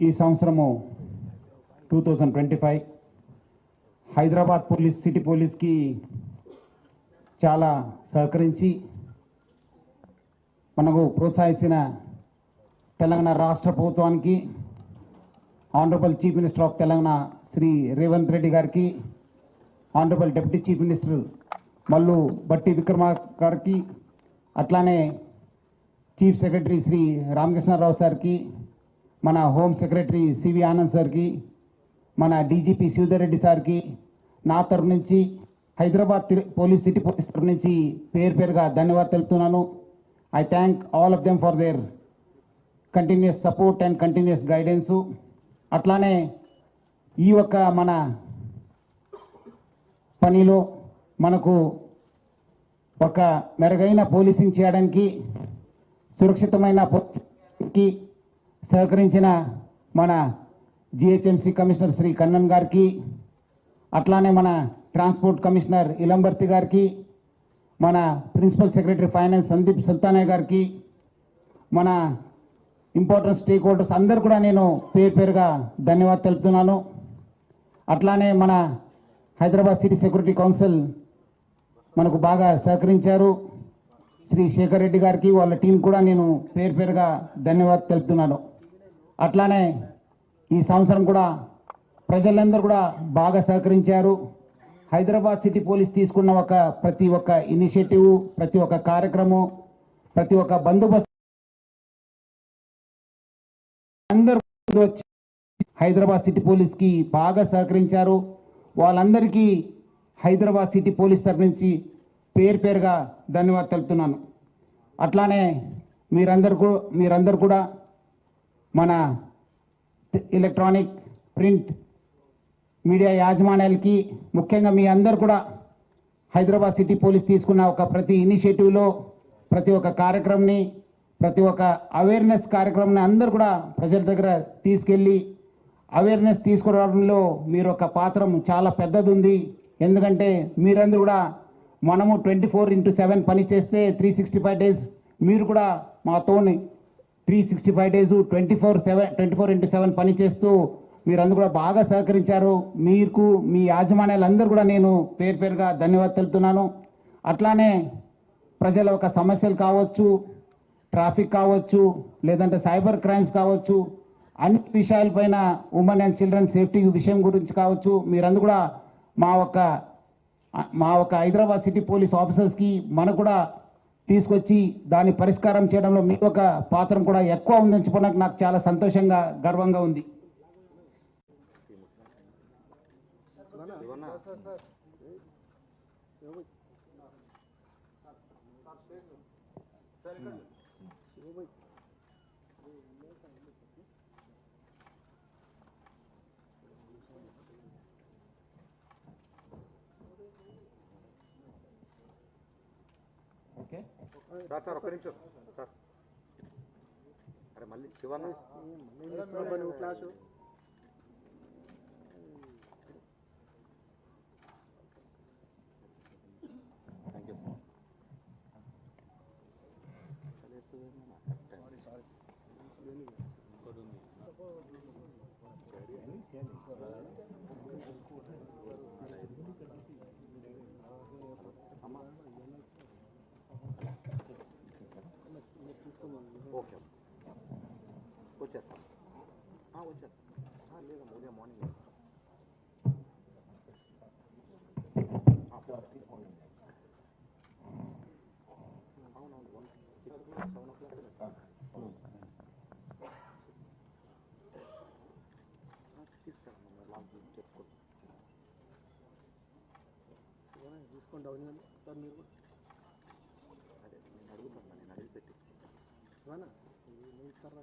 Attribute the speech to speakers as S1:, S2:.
S1: ఈ సంవత్సరము two thousand twenty five Hyderabad police city పోలీస్కి చాలా సహకరించి మనకు ప్రోత్సహించిన తెలంగాణ రాష్ట్ర ప్రభుత్వానికి honourable chief minister of Telangana Shri Revanth Reddy గారికి honourable deputy chief minister Mallu Bhatti Vikrama గారికి అట్లానే చీఫ్ సెక్రటరీ శ్రీ రామకృష్ణారావు సార్కి మన హోమ్ సెక్రటరీ సివి ఆనంద్ సార్కి మన డీజీపీ శివధర్ రెడ్డి సార్కి నా తరపు నుంచి హైదరాబాద్ తిరు- పోలీస్ సిటీ పోలీస్ తరపు నుంచి పేరు పేరుగా ధన్యవాదాలు తెలుపుతున్నాను. I thank all of them for their continuous support and continuous guidance. అట్లానే ఈ యొక్క మన పనిలో మనకు ఒక మెరుగైన పోలీసింగ్ చేయడానికి సురక్షితమైన పోలీసింగ్కి సహకరించిన మన జిహెచ్ఎంసి కమిషనర్ శ్రీ కన్నన్ గారికి అట్లానే మన ట్రాన్స్పోర్ట్ కమిషనర్ ఇలంబర్తి గారికి మన principal secretary finance Sandeep Sultania గారికి మన ఇంపార్టెంట్ స్టేక్ హోల్డర్స్ అందరు కూడా నేను పేరు పేరుగా ధన్యవాదాలు తెలుపుతున్నాను. అట్లానే మన హైదరాబాద్ సిటీ సెక్యూరిటీ కౌన్సిల్ మనకు బాగా సహకరించారు. శ్రీ శేఖర్ రెడ్డి గారికి వాళ్ళ టీం కూడా నేను పేరు పేరుగా ధన్యవాదాలు తెలుపుతున్నాను. అట్లానే ఈ సంవత్సరం కూడా ప్రజలందరూ కూడా బాగా సహకరించారు. హైదరాబాద్ సిటీ పోలీస్ తీసుకున్న ఒక ప్రతి ఒక్క ఇనిషియేటివ్ ప్రతి ఒక్క కార్యక్రమం ప్రతి ఒక్క బందోబస్తు అందరూ వచ్చి హైదరాబాద్ సిటీ పోలీస్కి బాగా సహకరించారు. వాళ్ళందరికీ హైదరాబాద్ సిటీ పోలీస్ తరఫు నుంచి పేరు పేరుగా ధన్యవాదాలు తెలుపుతున్నాను. అట్లానే మీరందరూ మీరందరు మీరందరూ కూడా మన ఎలక్ట్రానిక్ ప్రింట్ మీడియా యాజమాన్యాలకి ముఖ్యంగా మీ అందరు కూడా హైదరాబాద్ సిటీ పోలీస్ తీసుకున్న ఒక ప్రతి ఇనిషియేటివ్లో ప్రతి ఒక్క కార్యక్రమంని ప్రతి ఒక్క అవేర్నెస్ కార్యక్రమాన్ని అందరూ కూడా ప్రజల దగ్గర తీసుకెళ్ళి అవేర్నెస్ తీసుకురావడంలో మీరు ఒక పాత్ర చాలా పెద్దది ఉంది. ఎందుకంటే మీరందరూ కూడా మనము ట్వంటీ ఫోర్ ఇంటూ సెవెన్ పని చేస్తే త్రీ సిక్స్టీ ఫైవ్ డేస్ మీరు కూడా మాతోని three sixty five days twenty four seven twenty four into seven పని చేస్తూ మీరందరూ కూడా బాగా సహకరించారు. మీకు మీ యాజమాన్యాలందరూ కూడా నేను పేరు పేరుగా ధన్యవాదాలు తెలుపుతున్నాను. అట్లానే ప్రజల ఒక సమస్యలు కావచ్చు ట్రాఫిక్ కావచ్చు లేదంటే సైబర్ క్రైమ్స్ కావచ్చు అన్ని విషయాలపైన ఉమెన్ అండ్ చిల్డ్రన్ సేఫ్టీ విషయం గురించి కావచ్చు మీరందరూ కూడా మా ఒక మా ఒక హైదరాబాద్ సిటీ పోలీస్ ఆఫీసర్స్కి మనకు కూడా తీసుకొచ్చి దాన్ని పరిష్కారం చేయడంలో మీ ఒక పాత్ర కూడా ఎక్కువ ఉందని చెప్పడానికి నాకు చాలా సంతోషంగా గర్వంగా ఉంది. ఓకే
S2: సార్ సార్ ఒక్క నిమిషం సార్ అరే మళ్ళీ శివన్న
S3: నువ్వు క్లాసు
S2: థ్యాంక్ యూ ఓకే వచ్చేస్తాం ఆ, వచ్చేస్తాం ఆ, లేదమ్మా ఉదయం మార్నింగ్ అవునవును one six seven o'clock తీసుకెళ్ళమ్మా log చెప్పుకోండి
S3: తీసుకొని డౌన్ చేయండి సార్ మీరు కూడా
S2: అదే నేను అడుగుతాను నేను అడిగి పెట్టి Juana, no guitarra